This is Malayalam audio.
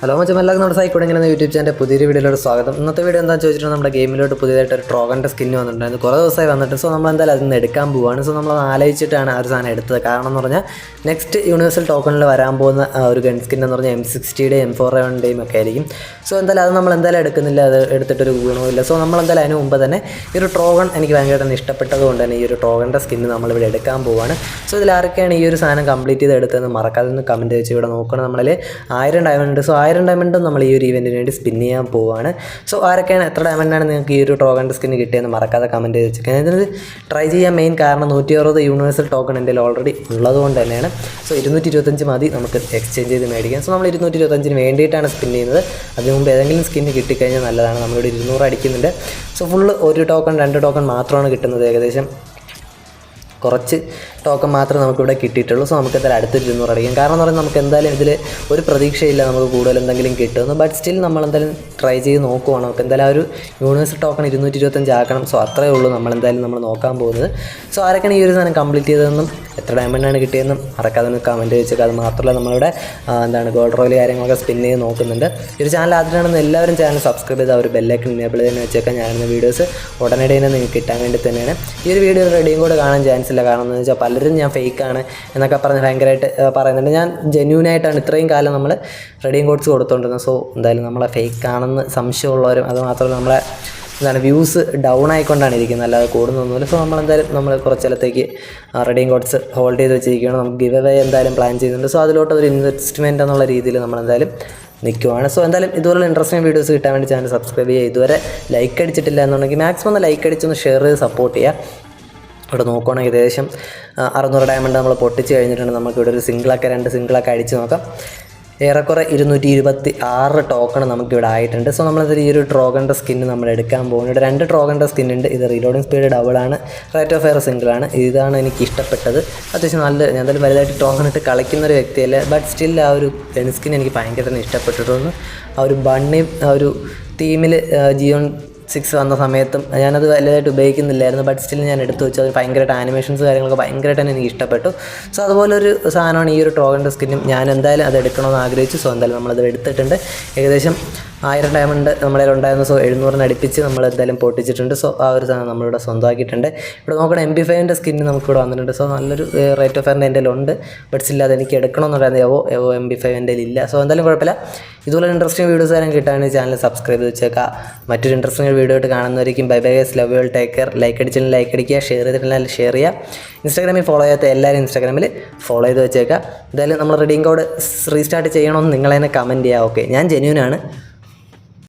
ഹലോ മച്ചം എല്ലാവർക്കും നമ്മുടെ സൈക്കോടെ ഇങ്ങനെ യൂട്യൂബ് ചാനൽ പുതിയൊരു വീഡിയോയിലോട് സ്വാഗതം. ഇന്നത്തെ വീഡിയോ എന്താണെന്ന് ചോദിച്ചിട്ട് നമ്മുടെ ഗെയിമിലോട്ട് പുതിയതായിട്ട് ഒരു ട്രോഗന്റെ സ്കിന്ന് വന്നിട്ടുണ്ടായിരുന്നു. കുറേ ദിവസമായി വന്നിട്ട് സോ നമ്മൾ എന്തായാലും അതിൽ നിന്ന് എടുക്കാൻ പോവുകയാണ് സോ നമ്മൾ ആലോചിച്ചിട്ടാണ് ആ ഒരു സാധനം എടുത്തത്. കാരണം എന്ന് പറഞ്ഞാൽ നെക്സ്റ്റ് യൂണിവേഴ്സൽ ടോക്കണിൽ വരാൻ പോകുന്ന ഒരു ഗൺ സ്കിൻ എന്ന് പറഞ്ഞാൽ എം സിക്സ്റ്റിയുടെ എം ഫോർ എവന്റെയും ഒക്കെ ആയിരിക്കും. സോ എന്തായാലും അത് നമ്മൾ എന്തായാലും എടുക്കുന്നില്ല. അത് എടുത്തിട്ടൊരു ഗുണവുമില്ല സോ നമ്മൾ എന്തായാലും അതിന് മുമ്പ് തന്നെ ഈ ഒരു ട്രോഗൺ എനിക്ക് ഭയങ്കരമായിട്ട് ഇഷ്ടപ്പെട്ടത് കൊണ്ട് തന്നെ ഈ ഒരു ട്രോഗന്റെ സ്കിന്ന് നമ്മളിവിടെ എടുക്കാൻ പോവുകയാണ് സോ ഇതിൽ ഈ ഒരു സാധനം കംപ്ലീറ്റ് ചെയ്ത് എടുത്തതെന്ന് മറക്കാതെ ഒന്ന് കമന്റ് വെച്ച് ഇവിടെ നോക്കണം. നമ്മളിൽ ആയിരം ഡയമണ്ട് സോ ആയിരം ഡയമണ്ടും നമ്മൾ ഈ ഒരു ഇവന്റിന് വേണ്ടി സ്പിൻ ചെയ്യാൻ പോവുകയാണ് സോ ആരൊക്കെയാണ് എത്ര ഡയമണ്ടാണ് നിങ്ങൾക്ക് ഈ ഒരു ടോക്കൺ സ്കിന്ന് കിട്ടിയെന്ന് മറക്കാതെ കമന്റ് ചെയ്ത് വെച്ചിരിക്കുന്നത് ഇതിന് ട്രൈ ചെയ്യാൻ മെയിൻ കാരണം നൂറ്റി അറുപത് യൂണിവേഴ്സൽ ടോക്കൺ എന്റെ ഓൾറെഡി ഉള്ളത് കൊണ്ട് തന്നെയാണ്. സോ ഇരുന്നൂറ്റി ഇരുപത്തഞ്ച് മതി നമുക്ക് എക്സ്ചേഞ്ച് ചെയ്ത് മേടിക്കാം. സോ നമ്മൾ ഇരുന്നൂറ്റി ഇരുപത്തഞ്ചിന് വേണ്ടിയിട്ടാണ് സ്പിൻ ചെയ്യുന്നത്. അതിന് മുമ്പ് ഏതെങ്കിലും സ്കിന്ന് കിട്ടിക്കഴിഞ്ഞാൽ നല്ലതാണ്. നമ്മളിവിടെ ഇരുന്നൂറ് അടിക്കുന്നുണ്ട്. സോ ഫുള്ള് ഒരു ടോക്കൺ രണ്ട് ടോക്കൺ മാത്രമാണ് കിട്ടുന്നത് ഏകദേശം. കുറച്ച് ടോക്കൺ മാത്രമേ നമുക്കിവിടെ കിട്ടിയിട്ടുള്ളൂ. സോ നമുക്ക് എന്തായാലും അടുത്തൊരു ഇരുന്നൂറ് അടിക്കാം കാരണം എന്ന് പറയുന്നത് നമുക്ക് എന്തായാലും ഇതിൽ ഒരു പ്രതീക്ഷയില്ല നമുക്ക് കൂടുതൽ എന്തെങ്കിലും കിട്ടുമെന്ന്. ബട്ട് സ്റ്റിൽ നമ്മൾ എന്തായാലും ട്രൈ ചെയ്ത് നോക്കുവാണ്. നമുക്ക് എന്തായാലും ഒരു യൂണിവേഴ്സ് ടോക്കൺ ഇരുന്നൂറ്റി ഇരുപത്തഞ്ച് ആക്കണം. സോ അത്രയേ ഉള്ളൂ നമ്മൾ എന്തായാലും നമ്മൾ നോക്കാൻ പോകുന്നത്. സോ ആരൊക്കെയാണ് ഈ ഒരു സാധനം കംപ്ലീറ്റ് ചെയ്തതെന്നും എത്ര ഡയമണ്ടാണ് കിട്ടിയതെന്നും ഒന്ന് കമന്റ് വെച്ചേക്കുക അത് മാത്രമല്ല നമ്മളിവിടെ എന്താണ് ഗോൾഡ് റോയിൽ കാര്യങ്ങളൊക്കെ സ്പിൻ ചെയ്ത് നോക്കുന്നുണ്ട്. ഈ ഒരു ചാനൽ ആദ്യമാണെന്ന് എല്ലാവരും ചാനൽ സബ്സ്ക്രൈബ് ചെയ്ത് ആ ഒരു ബെല്ലൈക്കൺ എനേബിൾ തന്നെ വെച്ചേക്കാം. ഞാനിന്ന് വീഡിയോസ് ഉടനടി തന്നെ നിങ്ങൾക്ക് കിട്ടാൻ വേണ്ടി തന്നെയാണ്. ഈ ഒരു വീഡിയോ റെഡിയും കൂടെ കാണാൻ ചാൻസ് ഇല്ല കാരണം എന്ന് വെച്ചാൽ പലരും ഞാൻ ഫേക്കാണ് എന്നൊക്കെ പറഞ്ഞ് ഭയങ്കരമായിട്ട് പറയുന്നുണ്ട്. ഞാൻ ജെന്യൂൻ ആയിട്ടാണ് ഇത്രയും കാലം നമ്മൾ റെഡിയും കോഡ്സ് കൊടുത്തുകൊണ്ടിരുന്നത് സോ എന്തായാലും നമ്മളെ ഫേക്ക് ആണെന്ന് സംശയമുള്ളവരും അതുമാത്രമല്ല നമ്മളെ എന്താണ് വ്യൂസ് ഡൗൺ ആയിക്കൊണ്ടാണ് ഇരിക്കുന്നത്. അല്ലാതെ കൂടുന്നൊന്നുമില്ല സോ നമ്മളെന്തായാലും നമ്മൾ കുറച്ച് സ്ഥലത്തേക്ക് റെഡിയും കോഡ്സ് ഹോൾഡ് ചെയ്ത് വെച്ചിരിക്കുകയാണ്. നമുക്ക് ഗിവ് അവേ എന്തായാലും പ്ലാൻ ചെയ്യുന്നുണ്ട്. സോ അതിലോട്ട് ഒരു ഇൻവെസ്റ്റ്മെന്റ് എന്നുള്ള രീതിയിൽ നമ്മളെന്തായാലും നിൽക്കുവാണ്. സോ എന്തായാലും ഇതുപോലുള്ള ഇൻട്രസ്റ്റിംഗ് വീഡിയോസ് കിട്ടാൻ വേണ്ടി ചാനൽ സബ്സ്ക്രൈബ് ചെയ്യുക. ഇതുവരെ ലൈക്ക് അടിച്ചിട്ടില്ല എന്നുണ്ടെങ്കിൽ മാക്സിമം ഒന്ന് ലൈക്ക് അടിച്ചൊന്ന് ഷെയർ ചെയ്ത് സപ്പോർട്ട് ചെയ്യുക. ഇവിടെ നോക്കുകയാണെങ്കിൽ ഏകദേശം അറുന്നൂറ് ഡയമണ്ട് നമ്മൾ പൊട്ടിച്ച് കഴിഞ്ഞിട്ടുണ്ട്. നമുക്ക് ഇവിടെ ഒരു സിംഗിളൊക്കെ രണ്ട് സിംഗിളൊക്കെ അടിച്ച് നോക്കാം. ഏറെക്കുറെ ഇരുന്നൂറ്റി ഇരുപത്തി ആറ് ടോക്കൺ നമുക്കിവിടെ ആയിട്ടുണ്ട്. സോ നമ്മളിത് ഈ ഒരു ട്രോഗന്റെ സ്കിന്ന് നമ്മൾ എടുക്കാൻ പോകുന്നത് ഇവിടെ രണ്ട് ട്രോഗന്റെ സ്കിൻ ഉണ്ട്. ഇത് റീലോഡിങ് സ്പീഡ് ഡബിൾ ആണ്. റേറ്റ് ഓഫ് ഫയർ സിംഗിളാണ് ഇതാണ് എനിക്ക് ഇഷ്ടപ്പെട്ടത്. അത്യാവശ്യം നല്ല ഞാൻ എന്തായാലും വലുതായിട്ട് ടോക്കൺ ഇട്ട് കളിക്കുന്ന ഒരു വ്യക്തിയല്ല. ബട്ട് സ്റ്റിൽ ആ ഒരു ഗൺ സ്കിൻ എനിക്ക് ഭയങ്കര തന്നെ ഇഷ്ടപ്പെട്ടിട്ടുണ്ട് ആ ഒരു ബണ്ണി ആ ഒരു ടീമിൽ ജിയോൺ സിക്സ് വന്ന സമയത്തും ഞാനത് വലുതായിട്ട് ഉപയോഗിക്കുന്നില്ലായിരുന്നു ബട്ട് സ്റ്റിൽ ഞാൻ എടുത്തു വെച്ചു. അത് ഭയങ്കരമായിട്ട് ആനിമേഷൻസ് കാര്യങ്ങളൊക്കെ ഭയങ്കരമായിട്ട് തന്നെ എനിക്ക് ഇഷ്ടപ്പെട്ടു. സോ അതുപോലെ ഒരു സാധനമാണ് ഈ ഒരു ടോഗൻ സ്കിന്നും ഞാൻ എന്തായാലും അത് എടുക്കണമെന്ന് ആഗ്രഹിച്ചു. സോ എന്തായാലും നമ്മളത് എടുത്തിട്ടുണ്ട്. ഏകദേശം ആയിരം ഡയമണ്ട് നമ്മളതിൽ ഉണ്ടായിരുന്നു. സോ എഴുന്നൂറിന് അടുപ്പിച്ച് നമ്മൾ എന്തായാലും പൊട്ടിച്ചിട്ടുണ്ട്. സോ ആ ഒരു സാധനം നമ്മളിവിടെ സ്വന്തമാക്കിയിട്ടുണ്ട്. ഇവിടെ നോക്കണം എം ബി ഫൈവിന്റെ സ്കിന്ന് നമുക്കിവിടെ വന്നിട്ടുണ്ട്. സോ നല്ലൊരു റേറ്റ് ഓഫ് ഫയറിന്റെ എന്റെ ഉണ്ട്. ബട്ട് ഇല്ല അത് എനിക്ക് എടുക്കണമെന്നുണ്ടായിരുന്നു. Evo Evo M B five എന്റെ ഇല്ല. സോ എന്തായാലും കുഴപ്പമില്ല. ഇതുപോലെ ഇൻട്രസ്റ്റിംഗ് വീഡിയോസ് തരാൻ കിട്ടാണെങ്കിൽ ചാനൽ സബ്സ്ക്രൈബ് ചെയ്ത് വെച്ചേക്കാം. മറ്റൊരു ഇൻട്രസ്റ്റിംഗ് വീഡിയോ ആയിട്ട് കാണുന്നവരിക്കും bye bye love you take care like അടിച്ചാൽ ലൈക്ക് അടിക്കുക. ഷെയർ ചെയ്തിട്ടുണ്ടെങ്കിൽ ഷെയർ ചെയ്യുക. ഇൻസ്റ്റാഗ്രാമിൽ ഫോളോ ചെയ്യാത്ത എല്ലാവരും ഇൻസ്റ്റാഗ്രാമിൽ ഫോളോ ചെയ്ത് വെച്ചേക്കാം. എന്തായാലും നമ്മൾ റെഡിങ് കോഡ് റീസ്റ്റാർട്ട് ചെയ്യണമെന്ന് നിങ്ങൾ തന്നെ കമന്റ് ചെയ്യുക. ഓക്കെ ഞാൻ ജെന്യൂനാണ്